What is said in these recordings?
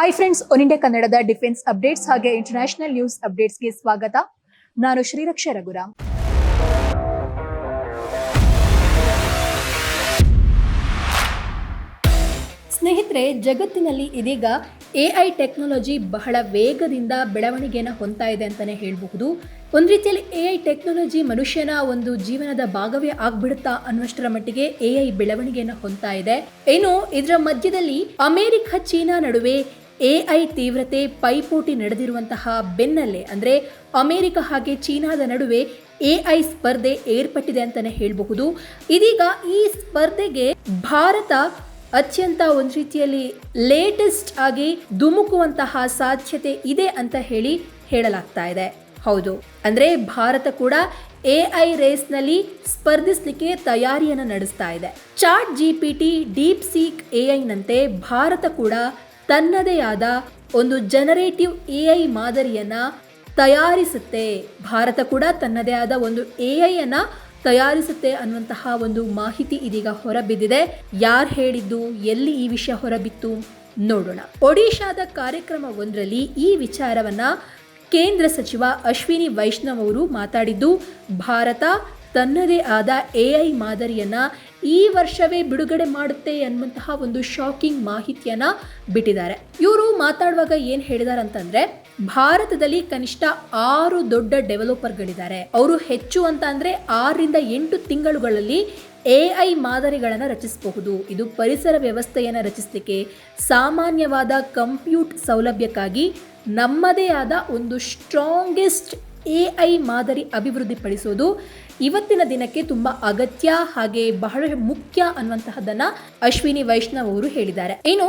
Hi friends one India ಕನ್ನಡದ defence updates ಹಾಗೆ international news ಅಪ್ಡೇಟ್ಸ್ಗೆ ಸ್ವಾಗತ. ನಾನು ಶ್ರೀರಕ್ಷ ರಘುರಾಮ್. ಸ್ನೇಹಿತರೆ, ಜಗತ್ತಿನಲ್ಲಿ ಇದೀಗ ಎ ಐ ಟೆಕ್ನಾಲಜಿ ಬಹಳ ವೇಗದಿಂದ ಬೆಳವಣಿಗೆಯನ್ನು ಹೊಂದ್ತಾ ಇದೆ ಅಂತಲೇ ಹೇಳಬಹುದು. ಒಂದು ರೀತಿಯಲ್ಲಿ ಎ ಐ ಟೆಕ್ನಾಲಜಿ ಮನುಷ್ಯನ ಒಂದು ಜೀವನದ ಭಾಗವೇ ಆಗ್ಬಿಡುತ್ತಾ ಅನ್ನುವಷ್ಟರ ಮಟ್ಟಿಗೆ ಎ ಐ ಬೆಳವಣಿಗೆಯನ್ನು ಹೊಂದ್ತಾ ಇದೆ ಏನು ಇದರ ಮಧ್ಯದಲ್ಲಿ ಅಮೆರಿಕ, ಚೀನಾ ನಡುವೆ ಎ ಐ ತೀವ್ರತೆ ಪೈಪೋಟಿ ನಡೆದಿರುವಂತಹ ಬೆನ್ನಲ್ಲೇ, ಅಂದರೆ ಅಮೆರಿಕ ಹಾಗೆ ಚೀನಾದ ನಡುವೆ ಎ ಐ ಸ್ಪರ್ಧೆ ಏರ್ಪಟ್ಟಿದೆ ಅಂತಲೇ ಹೇಳಬಹುದು. ಇದೀಗ ಈ ಸ್ಪರ್ಧೆಗೆ ಭಾರತ ಅತ್ಯಂತ ಒಂದು ರೀತಿಯಲ್ಲಿ ಲೇಟೆಸ್ಟ್ ಆಗಿ ಧುಮುಕುವಂತಹ ಸಾಧ್ಯತೆ ಇದೆ ಅಂತ ಹೇಳಿ ಹೇಳಲಾಗ್ತಾ ಇದೆ. ಹೌದು, ಅಂದ್ರೆ ಭಾರತ ಕೂಡ ಎ ಐ ರೇಸ್ನಲ್ಲಿ ಸ್ಪರ್ಧಿಸಲಿಕ್ಕೆ ತಯಾರಿಯನ್ನು ನಡೆಸ್ತಾ ಇದೆ. Chat G P T, deep seek A ಐನಂತೆ Bharat ಕೂಡ ತನ್ನದೇ ಆದ ಒಂದು ಜನರೇಟಿವ್ ಎ ಐ ಮಾದರಿಯನ್ನ ತಯಾರಿಸುತ್ತೆ. ಭಾರತ ಕೂಡ ತನ್ನದೇ ಆದ ಒಂದು ಎ ಐ ಅನ್ನ ತಯಾರಿಸುತ್ತೆ ಅನ್ನುವಂತಹ ಒಂದು ಮಾಹಿತಿ ಇದೀಗ ಹೊರಬಿದ್ದಿದೆ. ಯಾರು ಹೇಳಿದ್ದು, ಎಲ್ಲಿ ಈ ವಿಷಯ ಹೊರಬಿತ್ತು ನೋಡೋಣ. ಒಡಿಶಾದ ಕಾರ್ಯಕ್ರಮ ಒಂದರಲ್ಲಿ ಈ ವಿಚಾರವನ್ನ ಕೇಂದ್ರ ಸಚಿವ ಅಶ್ವಿನಿ ವೈಷ್ಣವ್ ಅವರು ಮಾತಾಡಿದ್ದು, ಭಾರತ ತನ್ನದೇ ಆದ ಎ ಐ ಮಾದರಿಯನ್ನ ಈ ವರ್ಷವೇ ಬಿಡುಗಡೆ ಮಾಡುತ್ತೆ ಅನ್ನುವಂತಹ ಒಂದು ಶಾಕಿಂಗ್ ಮಾಹಿತಿಯನ್ನು ಬಿಟ್ಟಿದ್ದಾರೆ. ಇವರು ಮಾತಾಡುವಾಗ ಏನು ಹೇಳಿದಾರೆ ಅಂತಂದ್ರೆ ಭಾರತದಲ್ಲಿ ಕನಿಷ್ಠ ಆರು ದೊಡ್ಡ ಡೆವಲಪರ್ಗಳಿದ್ದಾರೆ. ಅವರು ಹೆಚ್ಚು ಅಂತ ಅಂದರೆ ಆರರಿಂದ ಎಂಟು ತಿಂಗಳುಗಳಲ್ಲಿ ಎ ಐ ಮಾದರಿಗಳನ್ನು ರಚಿಸಬಹುದು. ಇದು ಪರಿಸರ ವ್ಯವಸ್ಥೆಯನ್ನು ರಚಿಸಲಿಕ್ಕೆ ಸಾಮಾನ್ಯವಾದ ಕಂಪ್ಯೂಟ್ ಸೌಲಭ್ಯಕ್ಕಾಗಿ ನಮ್ಮದೇ ಆದ ಒಂದು ಸ್ಟ್ರಾಂಗೆಸ್ಟ್ ಎ ಐ ಮಾದರಿ ಅಭಿವೃದ್ಧಿಪಡಿಸೋದು ಇವತ್ತಿನ ದಿನಕ್ಕೆ ತುಂಬ ಅಗತ್ಯ ಹಾಗೆ ಬಹಳ ಮುಖ್ಯ ಅನ್ನುವಂತಹದನ್ನ ಅಶ್ವಿನಿ ವೈಷ್ಣವ್ ಅವರು ಹೇಳಿದ್ದಾರೆ. ಏನು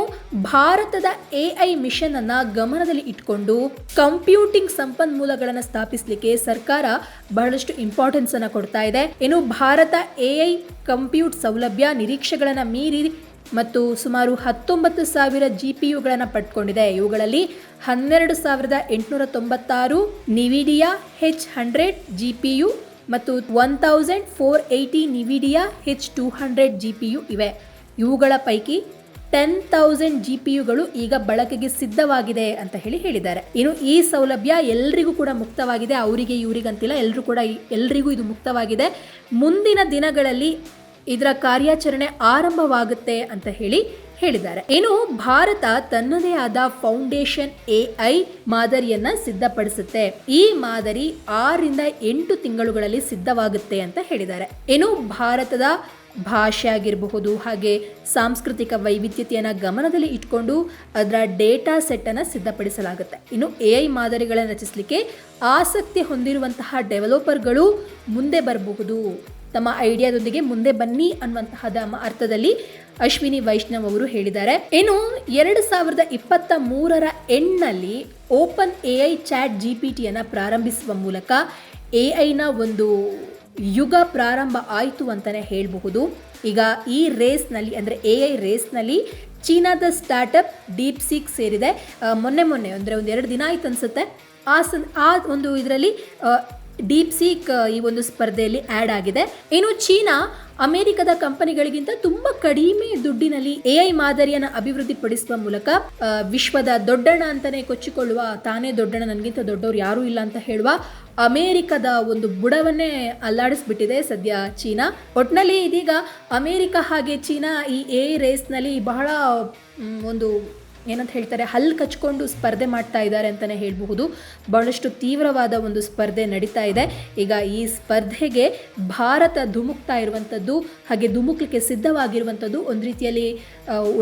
ಭಾರತದ ಎ ಐ ಮಿಷನ್ ಅನ್ನ ಗಮನದಲ್ಲಿ ಇಟ್ಕೊಂಡು ಕಂಪ್ಯೂಟಿಂಗ್ ಸಂಪನ್ಮೂಲಗಳನ್ನು ಸ್ಥಾಪಿಸಲಿಕ್ಕೆ ಸರ್ಕಾರ ಬಹಳಷ್ಟು ಇಂಪಾರ್ಟೆನ್ಸ್ ಅನ್ನ ಕೊಡ್ತಾ ಇದೆ. ಏನು ಭಾರತ ಎ ಐ ಕಂಪ್ಯೂಟ್ ಸೌಲಭ್ಯ ನಿರೀಕ್ಷೆಗಳನ್ನು ಮೀರಿ ಮತ್ತು ಸುಮಾರು ಹತ್ತೊಂಬತ್ತು ಸಾವಿರ ಜಿ ಪಿ ಯುಗಳನ್ನು ಪಟ್ಕೊಂಡಿದೆ ಇವುಗಳಲ್ಲಿ ಹನ್ನೆರಡು ಸಾವಿರದ ಎಂಟುನೂರ ತೊಂಬತ್ತಾರು Nvidia H hundred G P U ಮತ್ತು one thousand four eighty Nvidia H two hundred G P U ಇವೆ. ಇವುಗಳ ಪೈಕಿ ಟೆನ್ ತೌಸಂಡ್ ಜಿ ಪಿ ಯುಗಳು ಈಗ ಬಳಕೆಗೆ ಸಿದ್ಧವಾಗಿದೆ ಅಂತ ಹೇಳಿ ಹೇಳಿದ್ದಾರೆ. ಇನ್ನು ಈ ಸೌಲಭ್ಯ ಎಲ್ರಿಗೂ ಕೂಡ ಮುಕ್ತವಾಗಿದೆ. ಅವರಿಗೆ, ಇವರಿಗಂತಿಲ್ಲ ಎಲ್ಲರೂ ಕೂಡ ಎಲ್ರಿಗೂ ಇದು ಮುಕ್ತವಾಗಿದೆ. ಮುಂದಿನ ದಿನಗಳಲ್ಲಿ ಇದರ ಕಾರ್ಯಾಚರಣೆ ಆರಂಭವಾಗುತ್ತೆ ಅಂತ ಹೇಳಿ ಹೇಳಿದ್ದಾರೆ. ಏನು, ಭಾರತ ತನ್ನದೇ ಆದ ಫೌಂಡೇಶನ್ ಎ ಐ ಮಾದರಿಯನ್ನ ಸಿದ್ಧಪಡಿಸುತ್ತೆ. ಈ ಮಾದರಿ ಆರರಿಂದ ಎಂಟು ತಿಂಗಳುಗಳಲ್ಲಿ ಸಿದ್ಧವಾಗುತ್ತೆ ಅಂತ ಹೇಳಿದ್ದಾರೆ. ಏನು, ಭಾರತದ ಭಾಷೆ ಆಗಿರಬಹುದು, ಹಾಗೆ ಸಾಂಸ್ಕೃತಿಕ ವೈವಿಧ್ಯತೆಯನ್ನು ಗಮನದಲ್ಲಿ ಇಟ್ಕೊಂಡು ಅದರ ಡೇಟಾ ಸೆಟ್ಟನ್ನು ಸಿದ್ಧಪಡಿಸಲಾಗುತ್ತೆ. ಇನ್ನು ಎ ಐ ಮಾದರಿಗಳನ್ನು ರಚಿಸಲಿಕ್ಕೆ ಆಸಕ್ತಿ ಹೊಂದಿರುವಂತಹ ಡೆವಲಪರ್ಗಳು ಮುಂದೆ ಬರಬಹುದು. ತಮ್ಮ ಐಡಿಯಾದೊಂದಿಗೆ ಮುಂದೆ ಬನ್ನಿ ಅನ್ನುವಂತಹದ ಅರ್ಥದಲ್ಲಿ ಅಶ್ವಿನಿ ವೈಷ್ಣವ್ ಅವರು ಹೇಳಿದ್ದಾರೆ. ಇನ್ನು ಎರಡು ಸಾವಿರದ ಇಪ್ಪತ್ತ ಮೂರರ ಎಂಡ್ನಲ್ಲಿ Open A I Chat G P ಟಿಯನ್ನು ಪ್ರಾರಂಭಿಸುವ ಮೂಲಕ ಎ ಐನ ಒಂದು ಯುಗ ಪ್ರಾರಂಭ ಆಯಿತು ಅಂತಲೇ ಹೇಳಬಹುದು. ಈಗ ಈ ರೇಸ್ನಲ್ಲಿ ಅಂದರೆ ಎ ಐ ರೇಸ್ನಲ್ಲಿ ಚೀನಾದ ಸ್ಟಾರ್ಟಪ್ ಡೀಪ್ ಸಿಕ್ ಸೇರಿದೆ ಮೊನ್ನೆ ಮೊನ್ನೆ ಅಂದರೆ ಒಂದು ಎರಡು ದಿನ ಆಯ್ತು ಅನ್ಸುತ್ತೆ. ಆ ಸನ್ ಆ ಒಂದು ಇದರಲ್ಲಿ ಡೀಪ್ ಸೀಕ್ ಈ ಒಂದು ಸ್ಪರ್ಧೆಯಲ್ಲಿ ಆ್ಯಡ್ ಆಗಿದೆ. ಇನ್ನು ಚೀನಾ, ಅಮೆರಿಕದ ಕಂಪನಿಗಳಿಗಿಂತ ತುಂಬಾ ಕಡಿಮೆ ದುಡ್ಡಿನಲ್ಲಿ ಎ ಐ ಮಾದರಿಯನ್ನು ಅಭಿವೃದ್ಧಿಪಡಿಸುವ ಮೂಲಕ ವಿಶ್ವದ ದೊಡ್ಡಣ್ಣ ಅಂತಾನೆ ಕೊಚ್ಚಿಕೊಳ್ಳುವ, ತಾನೇ ದೊಡ್ಡಣ್ಣ, ನನಗಿಂತ ದೊಡ್ಡವ್ರು ಯಾರೂ ಇಲ್ಲ ಅಂತ ಹೇಳುವ ಅಮೆರಿಕದ ಒಂದು ಬುಡವನ್ನೇ ಅಲ್ಲಾಡಿಸ್ಬಿಟ್ಟಿದೆ ಸದ್ಯ ಚೀನಾ. ಒಟ್ನಲ್ಲಿ ಇದೀಗ ಅಮೇರಿಕ ಹಾಗೆ ಚೀನಾ ಈ ಎ ರೇಸ್ನಲ್ಲಿ ಬಹಳ ಒಂದು ಏನಂತ ಹೇಳ್ತಾರೆ ಹಲ್ಲು ಕಚ್ಕೊಂಡು ಸ್ಪರ್ಧೆ ಮಾಡ್ತಾ ಇದ್ದಾರೆ ಅಂತಲೇ ಹೇಳಬಹುದು. ಬಹಳಷ್ಟು ತೀವ್ರವಾದ ಒಂದು ಸ್ಪರ್ಧೆ ನಡೀತಾ ಇದೆ. ಈಗ ಈ ಸ್ಪರ್ಧೆಗೆ ಭಾರತ ಧುಮುಕ್ತಾ ಇರುವಂಥದ್ದು ಹಾಗೆ ಧುಮುಕ್ಲಿಕ್ಕೆ ಸಿದ್ಧವಾಗಿರುವಂಥದ್ದು ಒಂದು ರೀತಿಯಲ್ಲಿ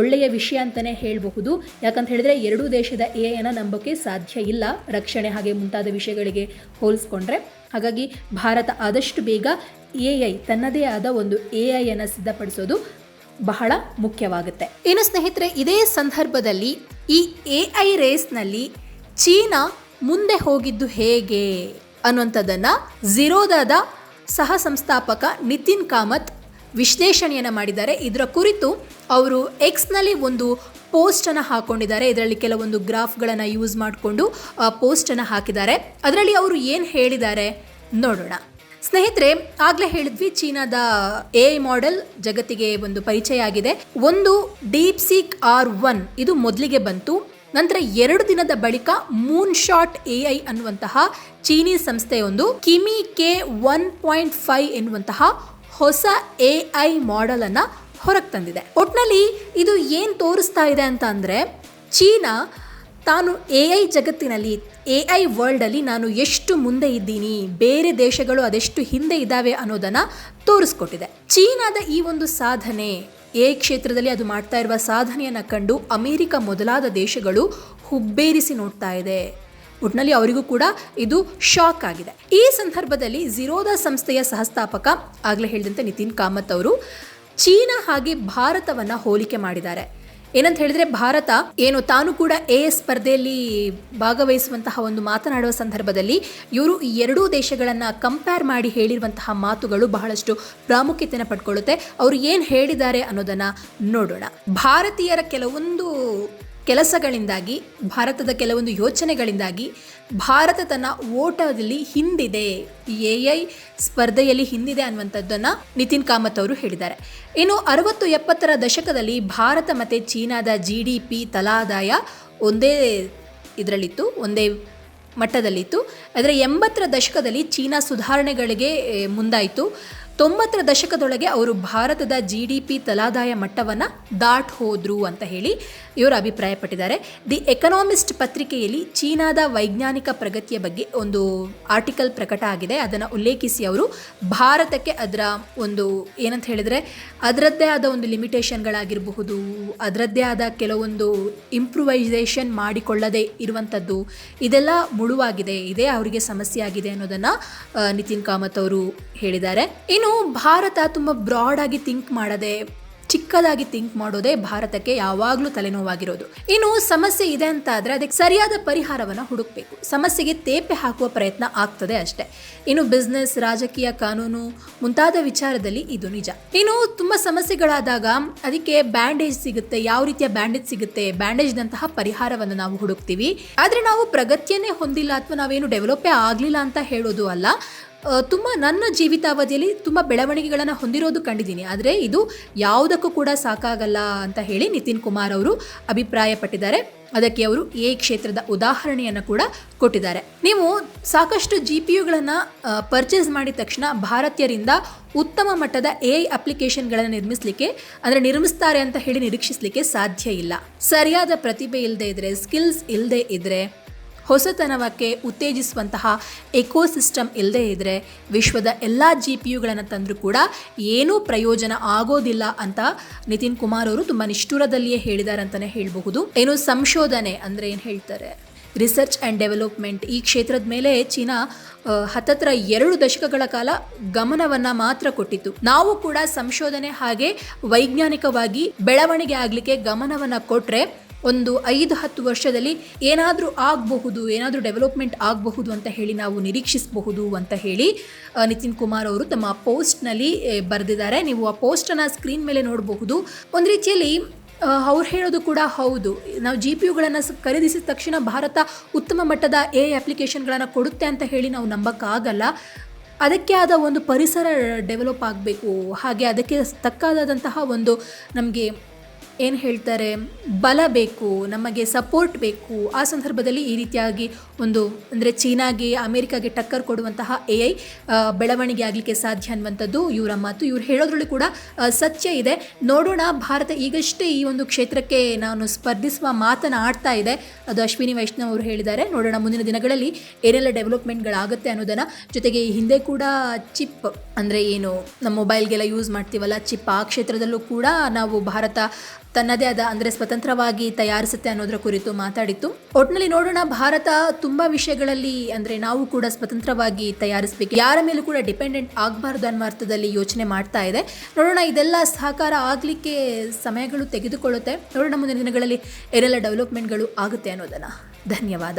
ಒಳ್ಳೆಯ ವಿಷಯ ಅಂತಲೇ ಹೇಳಬಹುದು. ಯಾಕಂತ ಹೇಳಿದ್ರೆ ಎರಡೂ ದೇಶದ ಎ ಐನ ನಂಬೋಕ್ಕೆ ಸಾಧ್ಯ ಇಲ್ಲ ರಕ್ಷಣೆ ಹಾಗೆ ಮುಂತಾದ ವಿಷಯಗಳಿಗೆ ಹೋಲಿಸ್ಕೊಂಡ್ರೆ. ಹಾಗಾಗಿ ಭಾರತ ಆದಷ್ಟು ಬೇಗ ಎ ಐ ತನ್ನದೇ ಆದ ಒಂದು ಎ ಐಯನ್ನು ಸಿದ್ಧಪಡಿಸೋದು ಬಹಳ ಮುಖ್ಯವಾಗುತ್ತೆ. ಇನ್ನು ಸ್ನೇಹಿತರೆ, ಇದೇ ಸಂದರ್ಭದಲ್ಲಿ ಈ ಎ ಐ ರೇಸ್ನಲ್ಲಿ ಚೀನಾ ಮುಂದೆ ಹೋಗಿದ್ದು ಹೇಗೆ ಅನ್ನುವಂಥದ್ದನ್ನ ಝಿರೋದಾದ ಸಹ ಸಂಸ್ಥಾಪಕ ನಿತಿನ್ ಕಾಮತ್ ವಿಶ್ಲೇಷಣೆಯನ್ನು ಮಾಡಿದ್ದಾರೆ. ಇದರ ಕುರಿತು ಅವರು ಎಕ್ಸ್ನಲ್ಲಿ ಒಂದು ಪೋಸ್ಟನ್ನು ಹಾಕೊಂಡಿದ್ದಾರೆ. ಇದರಲ್ಲಿ ಕೆಲವೊಂದು ಗ್ರಾಫ್ಗಳನ್ನು ಯೂಸ್ ಮಾಡಿಕೊಂಡು ಪೋಸ್ಟನ್ನು ಹಾಕಿದ್ದಾರೆ. ಅದರಲ್ಲಿ ಅವರು ಏನು ಹೇಳಿದ್ದಾರೆ ನೋಡೋಣ. ಸ್ನೇಹಿತರೆ, ಆಗ್ಲೇ ಹೇಳಿದ್ವಿ, ಚೀನಾದ ಎ ಮಾಡೆಲ್ ಜಗತ್ತಿಗೆ ಒಂದು ಪರಿಚಯ ಆಗಿದೆ ಒಂದು ಡೀಪ್ ಸೀಕ್ ಆರ್ ಒನ್ ಇದು ಮೊದಲಿಗೆ ಬಂತು. ನಂತರ ಎರಡು ದಿನದ ಬಳಿಕ ಮೂನ್ ಶಾಟ್ ಎ ಐ ಅನ್ನುವಂತಹ ಚೀನೀ ಸಂಸ್ಥೆಯೊಂದು Kimi K one point five ಎನ್ನುವಂತಹ ಹೊಸ ಎ ಐ ಮಾಡೆಲ್ ಅನ್ನ ಹೊರಗೆ ತಂದಿದೆ. ಒಟ್ನಲ್ಲಿ ಇದು ಏನು ತೋರಿಸ್ತಾ ಇದೆ ಅಂತ ಅಂದರೆ, ಚೀನಾ ತಾನು ಎ ಐ ಜಗತ್ತಿನಲ್ಲಿ ಎ ಐ ವರ್ಲ್ಡಲ್ಲಿ ನಾನು ಎಷ್ಟು ಮುಂದೆ ಇದ್ದೀನಿ, ಬೇರೆ ದೇಶಗಳು ಅದೆಷ್ಟು ಹಿಂದೆ ಇದ್ದಾವೆ ಅನ್ನೋದನ್ನು ತೋರಿಸ್ಕೊಟ್ಟಿದೆ. ಚೀನಾದ ಈ ಒಂದು ಸಾಧನೆ ಎ ಕ್ಷೇತ್ರದಲ್ಲಿ ಅದು ಮಾಡ್ತಾ ಇರುವ ಸಾಧನೆಯನ್ನು ಕಂಡು ಅಮೇರಿಕ ಮೊದಲಾದ ದೇಶಗಳು ಹುಬ್ಬೇರಿಸಿ ನೋಡ್ತಾ ಇದೆ. ಒಟ್ನಲ್ಲಿ ಅವರಿಗೂ ಕೂಡ ಇದು ಶಾಕ್ ಆಗಿದೆ. ಈ ಸಂದರ್ಭದಲ್ಲಿ ಝಿರೋದಾ ಸಂಸ್ಥೆಯ ಸಹಸ್ಥಾಪಕ, ಆಗಲೇ ಹೇಳಿದಂತೆ ನಿತಿನ್ ಕಾಮತ್ ಅವರು, ಚೀನಾ ಹಾಗೆ ಭಾರತವನ್ನು ಹೋಲಿಕೆ ಮಾಡಿದ್ದಾರೆ. ಏನಂತ ಹೇಳಿದ್ರೆ ಭಾರತ ಏನು ತಾನು ಕೂಡ ಎ ಎಸ್ ಸ್ಪರ್ಧೆಯಲ್ಲಿ ಭಾಗವಹಿಸುವಂತಹ ಒಂದು ಮಾತನಾಡುವ ಸಂದರ್ಭದಲ್ಲಿ ಇವರು ಈ ಎರಡೂ ದೇಶಗಳನ್ನು ಕಂಪೇರ್ ಮಾಡಿ ಹೇಳಿರುವಂತಹ ಮಾತುಗಳು ಬಹಳಷ್ಟು ಪ್ರಾಮುಖ್ಯತೆಯನ್ನು ಪಡ್ಕೊಳ್ಳುತ್ತೆ. ಅವರು ಏನು ಹೇಳಿದ್ದಾರೆ ಅನ್ನೋದನ್ನ ನೋಡೋಣ. ಭಾರತೀಯರ ಕೆಲವೊಂದು ಕೆಲಸಗಳಿಂದಾಗಿ, ಭಾರತದ ಕೆಲವೊಂದು ಯೋಚನೆಗಳಿಂದಾಗಿ ಭಾರತ ತನ್ನ ಓಟದಲ್ಲಿ ಹಿಂದಿದೆ. ಎ ಐ ಸ್ಪರ್ಧೆಯಲ್ಲಿ ಹಿಂದಿದೆ ಅನ್ನುವಂಥದ್ದನ್ನು ನಿತಿನ್ ಕಾಮತ್ ಅವರು ಹೇಳಿದ್ದಾರೆ. ಇನ್ನು ಅರವತ್ತು ಎಪ್ಪತ್ತರ ದಶಕದಲ್ಲಿ ಭಾರತ ಮತ್ತು ಚೀನಾದ ಜಿ ಡಿ ಪಿ ತಲಾದಾಯ ಒಂದೇ ಇದರಲ್ಲಿತ್ತು, ಒಂದೇ ಮಟ್ಟದಲ್ಲಿತ್ತು. ಆದರೆ ಎಂಬತ್ತರ ದಶಕದಲ್ಲಿ ಚೀನಾ ಸುಧಾರಣೆಗಳಿಗೆ ಮುಂದಾಯಿತು. ತೊಂಬತ್ತರ ದಶಕದೊಳಗೆ ಅವರು ಭಾರತದ ಜಿ ಡಿ ಪಿ ತಲಾದಾಯ ಮಟ್ಟವನ್ನು ದಾಟ್ ಹೋದ್ರು ಅಂತ ಹೇಳಿ ಇವರು ಅಭಿಪ್ರಾಯಪಟ್ಟಿದ್ದಾರೆ. ದಿ ಎಕನಾಮಿಸ್ಟ್ ಪತ್ರಿಕೆಯಲ್ಲಿ ಚೀನಾದ ವೈಜ್ಞಾನಿಕ ಪ್ರಗತಿಯ ಬಗ್ಗೆ ಒಂದು ಆರ್ಟಿಕಲ್ ಪ್ರಕಟ ಆಗಿದೆ. ಅದನ್ನು ಉಲ್ಲೇಖಿಸಿ ಅವರು, ಭಾರತಕ್ಕೆ ಅದರ ಒಂದು ಏನಂತ ಹೇಳಿದರೆ, ಅದರದ್ದೇ ಆದ ಒಂದು ಲಿಮಿಟೇಷನ್ಗಳಾಗಿರಬಹುದು, ಅದರದ್ದೇ ಆದ ಕೆಲವೊಂದು ಇಂಪ್ರೂವೈಸೇಷನ್ ಮಾಡಿಕೊಳ್ಳದೆ ಇರುವಂಥದ್ದು ಇದೆಲ್ಲ ಮುಳುವಾಗಿದೆ, ಇದೇ ಅವರಿಗೆ ಸಮಸ್ಯೆ ಆಗಿದೆ ಅನ್ನೋದನ್ನು ನಿತಿನ್ ಕಾಮತ್ ಅವರು ಹೇಳಿದ್ದಾರೆ. ಇನ್ನು ಭಾರತ ತುಂಬ ಬ್ರಾಡ್ ಆಗಿ ಥಿಂಕ್ ಮಾಡದೆ, ಚಿಕ್ಕದಾಗಿ ಥಿಂಕ್ ಮಾಡೋದೇ ಭಾರತಕ್ಕೆ ಯಾವಾಗಲೂ ತಲೆನೋವಾಗಿರೋದು. ಇನ್ನು ಸಮಸ್ಯೆ ಇದೆ ಅಂತ ಆದರೆ ಅದಕ್ಕೆ ಸರಿಯಾದ ಪರಿಹಾರವನ್ನು ಹುಡುಕಬೇಕು. ಸಮಸ್ಯೆಗೆ ತೇಪೆ ಹಾಕುವ ಪ್ರಯತ್ನ ಆಗ್ತದೆ ಅಷ್ಟೇ. ಇನ್ನು ಬಿಸ್ನೆಸ್ ರಾಜಕೀಯ ಕಾನೂನು ಮುಂತಾದ ವಿಚಾರದಲ್ಲಿ ಇದು ನಿಜ. ಇನ್ನು ತುಂಬ ಸಮಸ್ಯೆಗಳಾದಾಗ ಅದಕ್ಕೆ ಬ್ಯಾಂಡೇಜ್ ಸಿಗುತ್ತೆ, ಯಾವ ರೀತಿಯ ಬ್ಯಾಂಡೇಜ್ ಸಿಗುತ್ತೆ ಬ್ಯಾಂಡೇಜ್ನಂತಹ ಪರಿಹಾರವನ್ನು ನಾವು ಹುಡುಕ್ತೀವಿ. ಆದರೆ ನಾವು ಪ್ರಗತಿಯನ್ನೇ ಹೊಂದಿಲ್ಲ ಅಥವಾ ನಾವೇನು ಡೆವಲಪೇ ಆಗಲಿಲ್ಲ ಅಂತ ಹೇಳೋದು ಅಲ್ಲ. ತುಂಬ ನನ್ನ ಜೀವಿತಾವಧಿಯಲ್ಲಿ ತುಂಬ ಬೆಳವಣಿಗೆಗಳನ್ನು ಹೊಂದಿರೋದು ಕಂಡಿದ್ದೀನಿ. ಆದರೆ ಇದು ಯಾವುದಕ್ಕೂ ಕೂಡ ಸಾಕಾಗಲ್ಲ ಅಂತ ಹೇಳಿ ನಿತಿನ್ ಕುಮಾರ್ ಅವರು ಅಭಿಪ್ರಾಯಪಟ್ಟಿದ್ದಾರೆ. ಅದಕ್ಕೆ ಅವರು ಎ ಕ್ಷೇತ್ರದ ಉದಾಹರಣೆಯನ್ನು ಕೂಡ ಕೊಟ್ಟಿದ್ದಾರೆ. ನೀವು ಸಾಕಷ್ಟು ಜಿ ಪಿ ಯುಗಳನ್ನು ಪರ್ಚೇಸ್ ಮಾಡಿದ ತಕ್ಷಣ ಭಾರತೀಯರಿಂದ ಉತ್ತಮ ಮಟ್ಟದ ಎ ಐ ಅಪ್ಲಿಕೇಶನ್ಗಳನ್ನು ನಿರ್ಮಿಸಲಿಕ್ಕೆ, ಅಂದರೆ ನಿರ್ಮಿಸ್ತಾರೆ ಅಂತ ಹೇಳಿ ನಿರೀಕ್ಷಿಸಲಿಕ್ಕೆ ಸಾಧ್ಯ ಇಲ್ಲ. ಸರಿಯಾದ ಪ್ರತಿಭೆ ಇಲ್ಲದೆ ಇದ್ದರೆ ಸ್ಕಿಲ್ಸ್ ಇಲ್ಲದೆ ಇದ್ದರೆ ಹೊಸತನವಕ್ಕೆ ಉತ್ತೇಜಿಸುವಂತಹ ಎಕೋಸಿಸ್ಟಮ್ ಇಲ್ಲದೇ ಇದ್ದರೆ ವಿಶ್ವದ ಎಲ್ಲ ಜಿ ಪಿ ಯುಗಳನ್ನು ತಂದರೂ ಕೂಡ ಏನೂ ಪ್ರಯೋಜನ ಆಗೋದಿಲ್ಲ ಅಂತ ನಿತಿನ್ ಕುಮಾರ್ ಅವರು ತುಂಬ ನಿಷ್ಠುರದಲ್ಲಿಯೇ ಹೇಳಿದ್ದಾರೆ ಅಂತಲೇ ಹೇಳಬಹುದು. ಏನು ಸಂಶೋಧನೆ ಅಂದರೆ ಏನು ಹೇಳ್ತಾರೆ? ರಿಸರ್ಚ್ ಆ್ಯಂಡ್ ಡೆವಲಪ್ಮೆಂಟ್ ಈ ಕ್ಷೇತ್ರದ ಮೇಲೆ ಚೀನಾ ಹತ್ತತ್ರ ಎರಡು ದಶಕಗಳ ಕಾಲ ಗಮನವನ್ನು ಮಾತ್ರ ಕೊಟ್ಟಿತ್ತು. ನಾವು ಕೂಡ ಸಂಶೋಧನೆ ಹಾಗೆ ವೈಜ್ಞಾನಿಕವಾಗಿ ಬೆಳವಣಿಗೆ ಆಗಲಿಕ್ಕೆ ಗಮನವನ್ನು ಕೊಟ್ಟರೆ ಒಂದು ಐದು ಹತ್ತು ವರ್ಷದಲ್ಲಿ ಏನಾದರೂ ಆಗಬಹುದು, ಏನಾದರೂ ಡೆವಲಪ್ಮೆಂಟ್ ಆಗಬಹುದು ಅಂತ ಹೇಳಿ ನಾವು ನಿರೀಕ್ಷಿಸಬಹುದು ಅಂತ ಹೇಳಿ ನಿತಿನ್ ಕುಮಾರ್ ಅವರು ತಮ್ಮ ಪೋಸ್ಟ್ನಲ್ಲಿ ಬರೆದಿದ್ದಾರೆ. ನೀವು ಆ ಪೋಸ್ಟನ್ನು ಸ್ಕ್ರೀನ್ ಮೇಲೆ ನೋಡಬಹುದು. ಒಂದು ರೀತಿಯಲ್ಲಿ ಅವ್ರು ಹೇಳೋದು ಕೂಡ ಹೌದು. ನಾವು ಜಿ ಪಿ ಯುಗಳನ್ನು ಖರೀದಿಸಿದ ತಕ್ಷಣ ಭಾರತ ಉತ್ತಮ ಮಟ್ಟದ ಎ ಅಪ್ಲಿಕೇಶನ್ಗಳನ್ನು ಕೊಡುತ್ತೆ ಅಂತ ಹೇಳಿ ನಾವು ನಂಬಕ್ಕಾಗಲ್ಲ. ಅದಕ್ಕೆ ಆದ ಒಂದು ಪರಿಸರ, ಡೆವಲಪ್ ಆಗಬೇಕು. ಹಾಗೆ ಅದಕ್ಕೆ ತಕ್ಕಾದಂತಹ ಒಂದು ನಮಗೆ ಏನು ಹೇಳ್ತಾರೆ? ಬಲ ಬೇಕು, ನಮಗೆ ಸಪೋರ್ಟ್ ಬೇಕು. ಆ ಸಂದರ್ಭದಲ್ಲಿ ಈ ರೀತಿಯಾಗಿ ಒಂದು ಅಂದರೆ ಚೀನಾಗೆ, ಅಮೇರಿಕಾಗೆ ಟಕ್ಕರ್ ಕೊಡುವಂತಹ ಎ ಐ ಬೆಳವಣಿಗೆ ಆಗಲಿಕ್ಕೆ ಸಾಧ್ಯ ಅನ್ನುವಂಥದ್ದು ಇವರ ಮಾತು. ಇವ್ರು ಹೇಳೋದ್ರಲ್ಲಿ ಕೂಡ ಸತ್ಯ ಇದೆ. ನೋಡೋಣ, ಭಾರತ ಈಗಷ್ಟೇ ಈ ಒಂದು ಕ್ಷೇತ್ರಕ್ಕೆ ನಾನು ಸ್ಪರ್ಧಿಸುವ ಮಾತನ್ನು ಆಡ್ತಾ ಇದೆ. ಅದು ಅಶ್ವಿನಿ ವೈಷ್ಣವ್ ಅವರು ಹೇಳಿದ್ದಾರೆ. ನೋಡೋಣ ಮುಂದಿನ ದಿನಗಳಲ್ಲಿ ಏನೆಲ್ಲ ಡೆವಲಪ್ಮೆಂಟ್ಗಳಾಗುತ್ತೆ ಅನ್ನೋದನ್ನು. ಜೊತೆಗೆ ಈ ಹಿಂದೆ ಕೂಡ ಚಿಪ್ ಅಂದರೆ ಏನು, ನಮ್ಮ ಮೊಬೈಲ್ಗೆಲ್ಲ ಯೂಸ್ ಮಾಡ್ತೀವಲ್ಲ, ಚಿಪ್ ಆ ಕ್ಷೇತ್ರದಲ್ಲೂ ಕೂಡ ನಾವು ಭಾರತ ತನ್ನದೇ ಆದ, ಅಂದರೆ ಸ್ವತಂತ್ರವಾಗಿ ತಯಾರಿಸುತ್ತೆ ಅನ್ನೋದರ ಕುರಿತು ಮಾತಾಡಿತ್ತು. ಒಟ್ನಲ್ಲಿ ನೋಡೋಣ, ಭಾರತ ತುಂಬ ವಿಷಯಗಳಲ್ಲಿ, ಅಂದರೆ ನಾವು ಕೂಡ ಸ್ವತಂತ್ರವಾಗಿ ತಯಾರಿಸಬೇಕು. ಯಾರ ಮೇಲೂ ಕೂಡ ಡಿಪೆಂಡೆಂಟ್ ಆಗಬಾರ್ದು ಅನ್ನೋ ಅರ್ಥದಲ್ಲಿ ಯೋಚನೆ ಮಾಡ್ತಾ ಇದೆ. ನೋಡೋಣ, ಇದೆಲ್ಲ ಸಹಕಾರ ಆಗಲಿಕ್ಕೆ ಸಮಯಗಳು ತೆಗೆದುಕೊಳ್ಳುತ್ತೆ. ನೋಡೋಣ, ಮುಂದಿನ ದಿನಗಳಲ್ಲಿ ಏನೆಲ್ಲ ಡೆವಲಪ್ಮೆಂಟ್ಗಳು ಆಗುತ್ತೆ ಅನ್ನೋದನ್ನು. ಧನ್ಯವಾದ.